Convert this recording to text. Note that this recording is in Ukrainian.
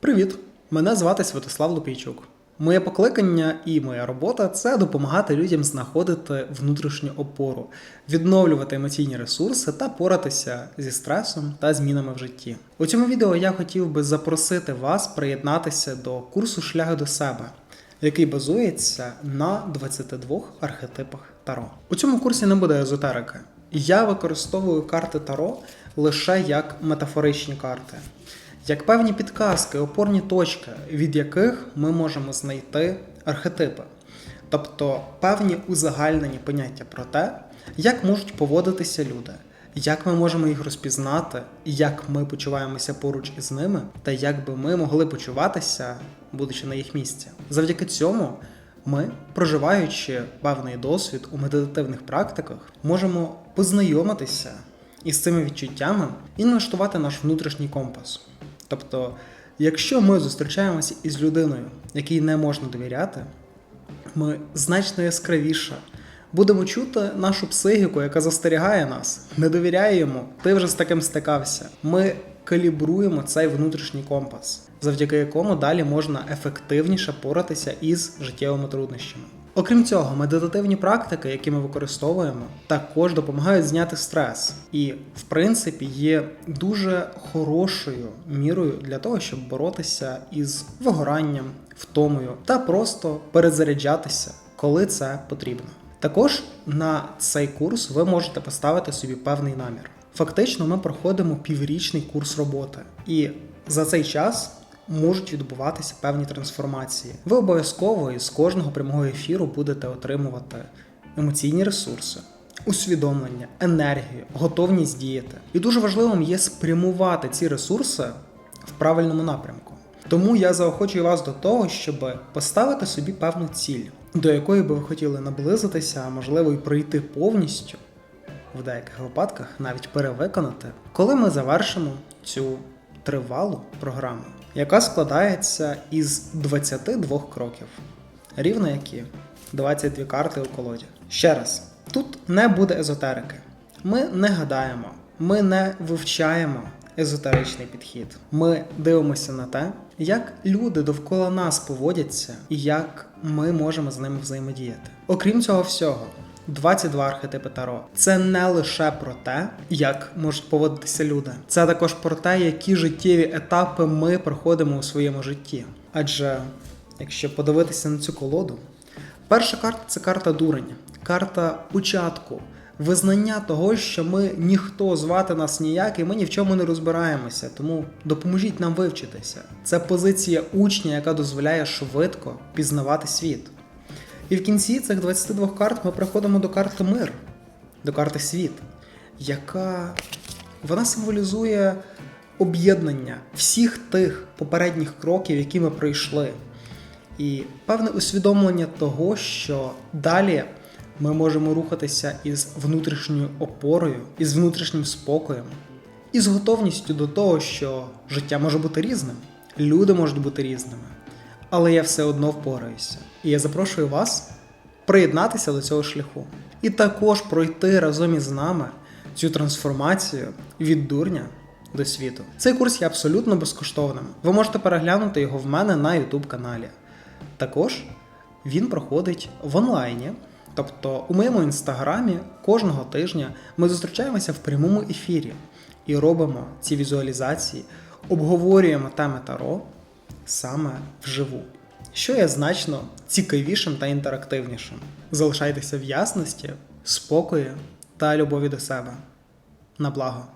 Привіт! Мене звати Святослав Лупійчук. Моє покликання і моя робота це допомагати людям знаходити внутрішню опору, відновлювати емоційні ресурси та поратися зі стресом та змінами в житті. У цьому відео я хотів би запросити вас приєднатися до курсу Шлях до себе, який базується на 22 архетипах Таро. У цьому курсі не буде езотерики. Я використовую карти Таро лише як метафоричні карти, як певні підказки, опорні точки, від яких ми можемо знайти архетипи, тобто певні узагальнені поняття про те, як можуть поводитися люди, як ми можемо їх розпізнати, як ми почуваємося поруч із ними, та як би ми могли почуватися, будучи на їх місці. Завдяки цьому ми, проживаючи певний досвід у медитативних практиках, можемо познайомитися із цими відчуттями і налаштувати наш внутрішній компас. Тобто, якщо ми зустрічаємося із людиною, якій не можна довіряти, ми значно яскравіше будемо чути нашу психіку, яка застерігає нас, не довіряє йому, ти вже з таким стикався. Ми калібруємо цей внутрішній компас, завдяки якому далі можна ефективніше поратися із життєвими труднощами. Окрім цього, медитативні практики, які ми використовуємо, також допомагають зняти стрес і, в принципі, є дуже хорошою мірою для того, щоб боротися із вигоранням, втомою та просто перезаряджатися, коли це потрібно. Також на цей курс ви можете поставити собі певний намір. Фактично, ми проходимо піврічний курс роботи, і за цей час можуть відбуватися певні трансформації. Ви обов'язково із кожного прямого ефіру будете отримувати емоційні ресурси, усвідомлення, енергію, готовність діяти. І дуже важливим є спрямувати ці ресурси в правильному напрямку. Тому я заохочую вас до того, щоб поставити собі певну ціль, до якої би ви хотіли наблизитися, а можливо і пройти повністю, в деяких випадках навіть перевиконати, коли ми завершимо цю тривалу програму, яка складається із 22 кроків, рівно які 22 карти у колоді. Ще раз, тут не буде езотерики. Ми не гадаємо, ми не вивчаємо езотеричний підхід. Ми дивимося на те, як люди довкола нас поводяться і як ми можемо з ними взаємодіяти. Окрім цього всього. 22 архетипи Таро. Це не лише про те, як можуть поводитися люди. Це також про те, які життєві етапи ми проходимо у своєму житті. Адже якщо подивитися на цю колоду, перша карта це карта дурень, карта початку, визнання того, що ми ніхто звати нас ніяк, і ми ні в чому не розбираємося. Тому допоможіть нам вивчитися. Це позиція учня, яка дозволяє швидко пізнавати світ. І в кінці цих 22 карт ми приходимо до карти мир, до карти світ, яка вона символізує об'єднання всіх тих попередніх кроків, які ми пройшли. І певне усвідомлення того, що далі ми можемо рухатися із внутрішньою опорою, із внутрішнім спокоєм, і з готовністю до того, що життя може бути різним, люди можуть бути різними але я все одно впораюся. І я запрошую вас приєднатися до цього шляху і також пройти разом із нами цю трансформацію від дурня до світу. Цей курс є абсолютно безкоштовним. Ви можете переглянути його в мене на YouTube каналі. Також він проходить в онлайні. Тобто у моєму інстаграмі кожного тижня ми зустрічаємося в прямому ефірі і робимо ці візуалізації, обговорюємо теми Таро саме вживу, що є значно цікавішим та інтерактивнішим. Залишайтеся в ясності, спокою та любові до себе. На благо!